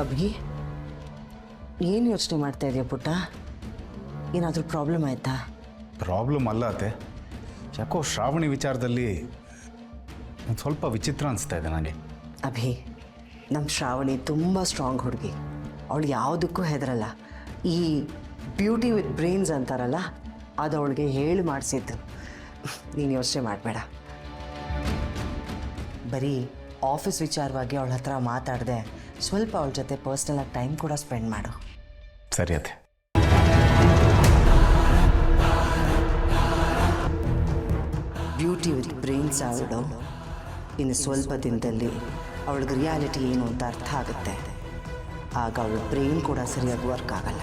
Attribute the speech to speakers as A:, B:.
A: ಅಭಿ ಏನು ಯೋಚನೆ ಮಾಡ್ತಾ ಇದೆಯಾ ಪುಟ್ಟ? ಏನಾದರೂ ಪ್ರಾಬ್ಲಮ್ ಆಯ್ತಾ?
B: ಪ್ರಾಬ್ಲಮ್ ಅಲ್ಲ ಅತ್ತೆ. ಯಾಕೋ ಶ್ರಾವಣಿ ವಿಚಾರದಲ್ಲಿ ಒಂದು ಸ್ವಲ್ಪ ವಿಚಿತ್ರ ಅನಿಸ್ತಾ ಇದೆ ನನಗೆ
A: ಅಭಿ ನಮ್ಮ ಶ್ರಾವಣಿ ತುಂಬ ಸ್ಟ್ರಾಂಗ್ ಹುಡುಗಿ. ಅವಳು ಯಾವುದಕ್ಕೂ ಹೆದರಲ್ಲ. ಈ ಬ್ಯೂಟಿ ವಿತ್ ಬ್ರೈನ್ಸ್ ಅಂತಾರಲ್ಲ ಅದು ಅವಳಿಗೆ ಹೇಳಿ ಮಾಡಿಸಿದ್ದು. ನೀನು ಯೋಚನೆ ಮಾಡಬೇಡ. ಬರೀ ಆಫೀಸ್ ವಿಚಾರವಾಗಿ ಅವಳ ಹತ್ರ ಮಾತಾಡಿದೆ ಸ್ವಲ್ಪ ಅವಳ ಜೊತೆ ಪರ್ಸ್ನಲಾಗಿ ಟೈಮ್ ಕೂಡ ಸ್ಪೆಂಡ್ ಮಾಡು.
B: ಸರಿ ಅತ್ತೆ.
A: ಬ್ಯೂಟಿ ವಿತ್ ಬ್ರೈನ್ಸ್ ಅವಳು ಇನ್ನು ಸ್ವಲ್ಪ ದಿನದಲ್ಲಿ ಅವಳಿಗೆ ರಿಯಾಲಿಟಿ ಏನು ಅಂತ ಅರ್ಥ ಆಗುತ್ತೆ. ಆಗ ಅವಳ ಬ್ರೈನ್ ಕೂಡ ಸರಿಯಾಗಿ ವರ್ಕ್ ಆಗಲ್ಲ.